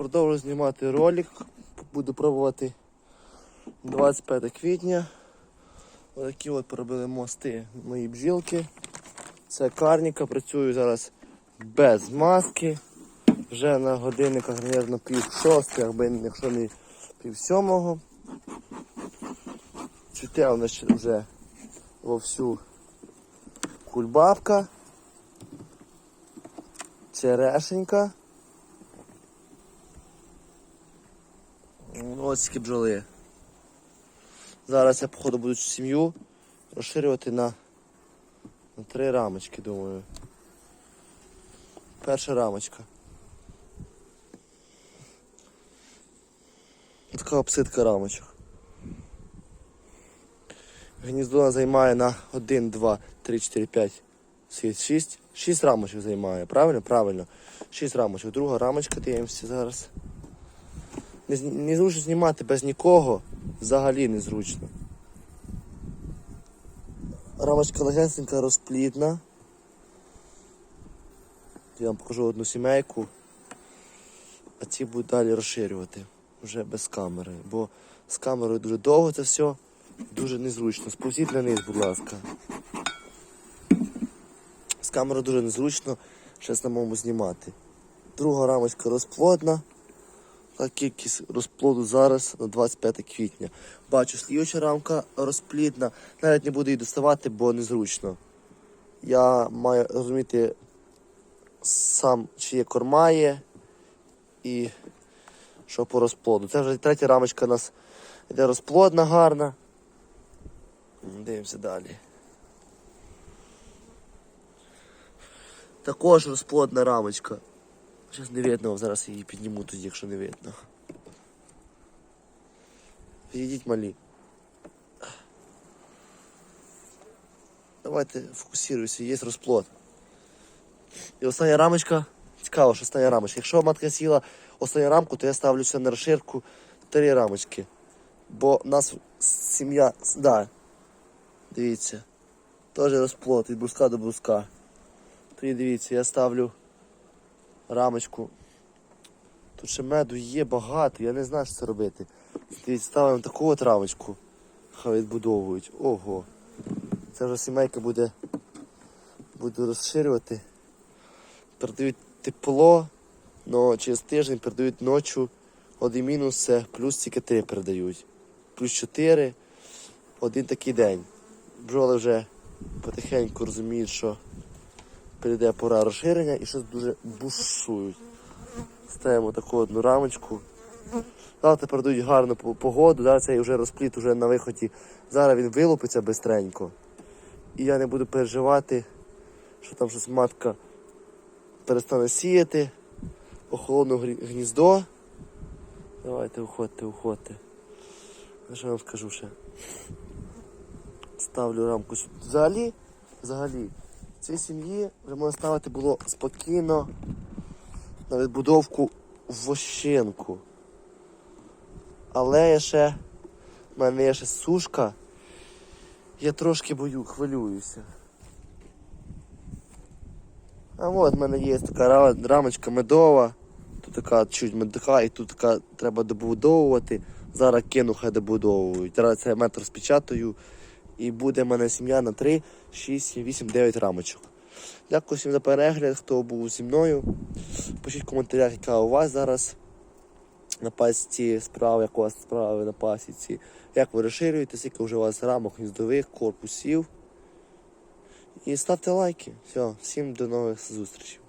Продовжую знімати ролик. Буду пробувати 25 квітня. Отакі от поробили мости мої бджілки. Це карніка, працюю зараз без маски. Вже на годинниках, мабуть, пів або якщо не пів сьомого. Цвіте у нас вже вовсю кульбабка, черешенька. Ось такі бджоли. Зараз я, походу, буду сім'ю розширювати на, на три рамочки, думаю. Перша рамочка. Така обсидка рамочок. Гніздо займає на 1, 2, 3, 4, 5, 6. 6 рамочок займає, правильно? Правильно. 6 рамочок. Друга рамочка, дивимося зараз. Не зручно знімати без нікого. Взагалі незручно. Рамочка легенька розплідна. Я вам покажу одну сімейку, а ці будуть далі розширювати вже без камери. Бо з камерою дуже довго це все, дуже незручно. Спустіть на низ, будь ласка. З камерою дуже незручно ще самому знімати. Друга рамочка розплодна. Та кількість розплоду зараз на 25 квітня. Бачу, слідча рамка розплідна. Навіть не буду її доставати, бо незручно. Я маю розуміти сам, чи є корма є і що по розплоду. Це вже третя рамочка у нас йде розплодна гарна. Дивимося далі. Також розплодна рамочка. Зараз не видно, зараз її підніму тоді, якщо не видно. Підійдіть малі. Давайте фокусуйся, є розплод. І остання рамочка. Цікаво, що остання рамочка. Якщо матка сіла останню рамку, то я ставлю все на розширку три рамочки. Бо в нас сім'я. Да. Дивіться. Теж розплод від бруска до бруска. Тоді дивіться, я ставлю рамочку. Тут ще меду є багато, я не знаю, що це робити. Дивіться, ставимо таку от рамочку. Хай відбудовують. Ого. Це вже сімейка буде, буде розширювати. Передають тепло, але через тиждень передають ночі. Один мінус це плюс тільки три передають. Плюс 4, один такий день. Бджоли вже потихеньку розуміють, що прийде пора розширення і щось дуже бушують. Ставимо таку одну рамочку. Завтра передають гарну погоду, зараз цей вже розпліт уже на виході. Зараз він вилупиться бистренько. І я не буду переживати, що там щось матка перестане сіяти, охолону гніздо. Давайте уходьте, уходьте. Що я вам скажу ще? Ставлю рамку. Взагалі, взагалі, цій сім'ї вже можна ставити було спокійно на відбудовку вощинку. Але ще, в мене є ще сушка, я трошки бою, хвилююся. А от в мене є така рамочка медова, тут така чуть медика і тут така треба добудовувати. Зараз кину, хай добудовують. Зараз це метр розпечатаю і буде в мене сім'я на 3, 6, 8, 9 рамочок. Дякую всім за перегляд, хто був зі мною. Пишіть в коментарях, яка у вас зараз на пасіці справа, як у вас справи на пасіці, як ви розширюєте, скільки вже у вас рамок гніздових, корпусів. І ставте лайки. Все, всім до нових зустрічей.